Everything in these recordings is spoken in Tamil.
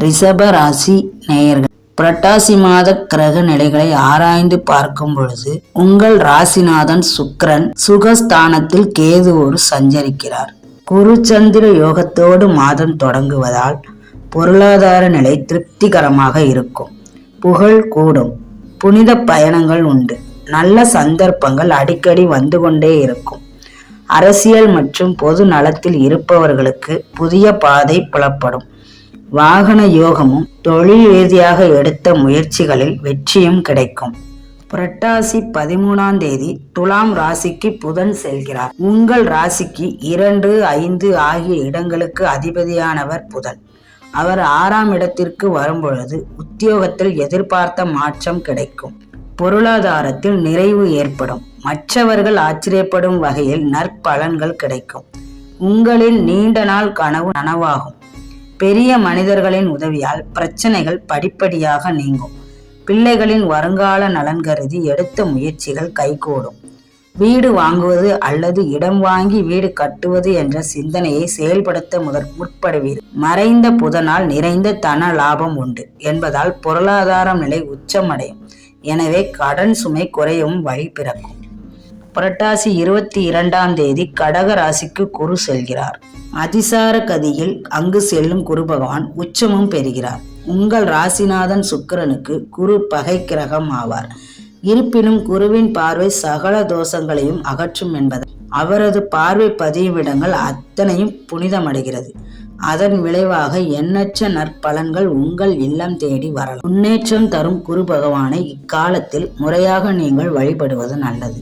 ரிஷப ராசி நேயர்கள். புரட்டாசி மாத கிரக நிலைகளை ஆராய்ந்து பார்க்கும் பொழுது உங்கள் ராசிநாதன் சுக்கிரன் சுகஸ்தானத்தில் கேதுவோடு சஞ்சரிக்கிறார். குருச்சந்திர யோகத்தோடு மாதம் தொடங்குவதால் பொருளாதார நிலை திருப்திகரமாக இருக்கும். புகழ் கூடும். புனித பயணங்கள் உண்டு. நல்ல சந்தர்ப்பங்கள் அடிக்கடி வந்து கொண்டே இருக்கும். அரசியல் மற்றும் பொது நலத்தில் இருப்பவர்களுக்கு புதிய பாதை புலப்படும். வாகன யோகமும் தொழில் ரீதியாக எடுத்த முயற்சிகளில் வெற்றியும் கிடைக்கும். புரட்டாசி பதிமூணாம் தேதி துலாம் ராசிக்கு புதன் செல்கிறார். உங்கள் ராசிக்கு இரண்டு ஐந்து ஆகிய இடங்களுக்கு அதிபதியானவர் புதன். அவர் ஆறாம் இடத்திற்கு வரும்பொழுது உத்தியோகத்தில் எதிர்பார்த்த மாற்றம் கிடைக்கும். பொருளாதாரத்தில் நிறைவு ஏற்படும். மற்றவர்கள் ஆச்சரியப்படும் வகையில் நற்பலன்கள் கிடைக்கும். உங்களின் நீண்ட நாள் கனவு நனவாகும். பெரிய மனிதர்களின் உதவியால் பிரச்சனைகள் படிப்படியாக நீங்கும். பிள்ளைகளின் வருங்கால நலன் கருதி எடுத்த முயற்சிகள் கைகூடும். வீடு வாங்குவது அல்லது இடம் வாங்கி வீடு கட்டுவது என்ற சிந்தனையை செயல்படுத்த முதல் முற்படுவீர். மறைந்த புதனால் நிறைந்த தன லாபம் உண்டு. என்பதால் பொருளாதார நிலை உச்சமடையும். எனவே கடன் சுமை குறையவும் வழி பிறக்கும். புரட்டாசி இருபத்தி இரண்டாம் தேதி கடக ராசிக்கு குரு செல்கிறார். அதிசார கதியில் அங்கு செல்லும் குரு பகவான் உச்சமும் பெறுகிறார். உங்கள் ராசிநாதன் சுக்கிரனுக்கு குரு பகை கிரகம் ஆவார். இருப்பினும் குருவின் பார்வை சகல தோஷங்களையும் அகற்றும் என்பது அவரது பார்வை பதியும் இடங்கள் அத்தனையும் புனிதமடைகிறது. அதன் விளைவாக எண்ணற்ற நற்பலன்கள் உங்கள் இல்லம் தேடி வரலாம். முன்னேற்றம் தரும் குரு பகவானை இக்காலத்தில் முறையாக நீங்கள் வழிபடுவது நல்லது.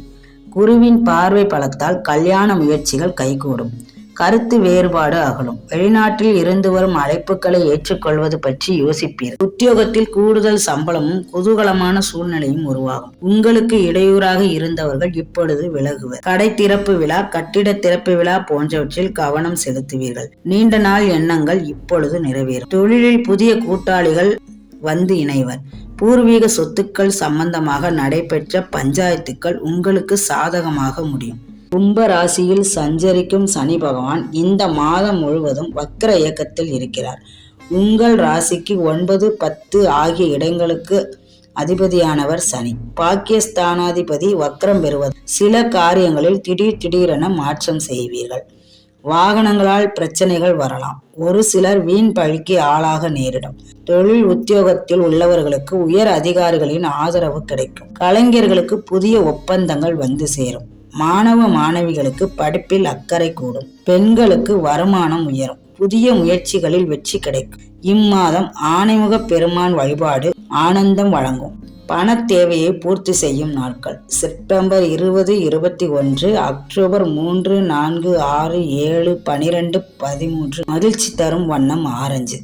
குருவின் பார்வை பலத்தால் கல்யாண முயற்சிகள் கைகூடும். கருத்து வேறுபாடு அகலும். வெளிநாட்டில் இருந்து வரும் அழைப்புகளை ஏற்றுக்கொள்வது பற்றி யோசிப்பீர். உத்தியோகத்தில் கூடுதல் சம்பளமும் குதூகலமான சூழ்நிலையும் உருவாகும். உங்களுக்கு இடையூறாக இருந்தவர்கள் இப்பொழுது விலகுவர். கடை திறப்பு விழா கட்டிட திறப்பு விழா போன்றவற்றில் கவனம் செலுத்துவீர்கள். நீண்ட நாள் எண்ணங்கள் இப்பொழுது நிறைவேறும். தொழிலில் புதிய கூட்டாளிகள் வந்து இணைவர். பூர்வீக சொத்துக்கள் சம்பந்தமாக நடைபெற்ற பஞ்சாயத்துக்கள் உங்களுக்கு சாதகமாக முடியும். கும்ப ராசியில் சஞ்சரிக்கும் சனி பகவான் இந்த மாதம் முழுவதும் வக்ர இயக்கத்தில் இருக்கிறார். உங்கள் ராசிக்கு ஒன்பது பத்து ஆகிய இடங்களுக்கு அதிபதியானவர் சனி. பாக்கியஸ்தானாதிபதி வக்ரம் பெறுவது. சில காரியங்களில் திடீர் திடீரென மாற்றம் செய்வீர்கள். வாகனங்களால் பிரச்சனைகள் வரலாம். ஒரு சிலர் வீண் பழிக்கு ஆளாக நேரிடும். தொழில் உத்தியோகத்தில் உள்ளவர்களுக்கு உயர் அதிகாரிகளின் ஆதரவு கிடைக்கும். கலைஞர்களுக்கு புதிய ஒப்பந்தங்கள் வந்து சேரும். மாணவ மாணவிகளுக்கு படிப்பில் அக்கறை கூடும். பெண்களுக்கு வருமானம் உயரும். புதிய முயற்சிகளில் வெற்றி கிடைக்கும். இம்மாதம் ஆணைமுக பெருமான் வழிபாடு ஆனந்தம் வழங்கும். பண தேவையை பூர்த்தி செய்யும் நாட்கள். செப்டம்பர் இருபது இருபத்தி ஒன்று அக்டோபர் மூன்று நான்கு ஆறு ஏழு பனிரெண்டு பதிமூன்று. மகிழ்ச்சி தரும் வண்ணம் ஆரஞ்சு.